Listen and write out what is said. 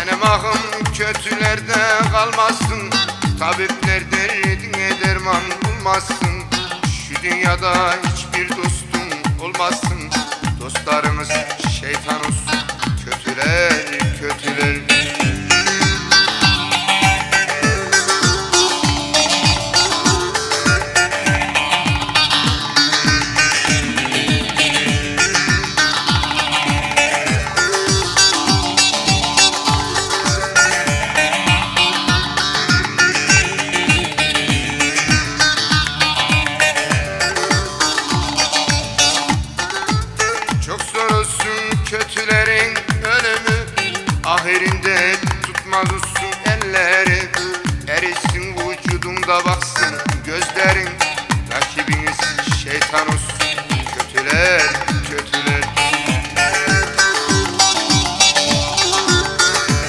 Benim ahım kötülerde kalmasın Tabipler derdine derman bulmasın Şu dünyada hiçbir dostum olmasın Dostlarımız şeytan olsun kötülerin ölümü. Ahirinde tutmaz olsun elleri Erisin vücudunda baksın gözlerin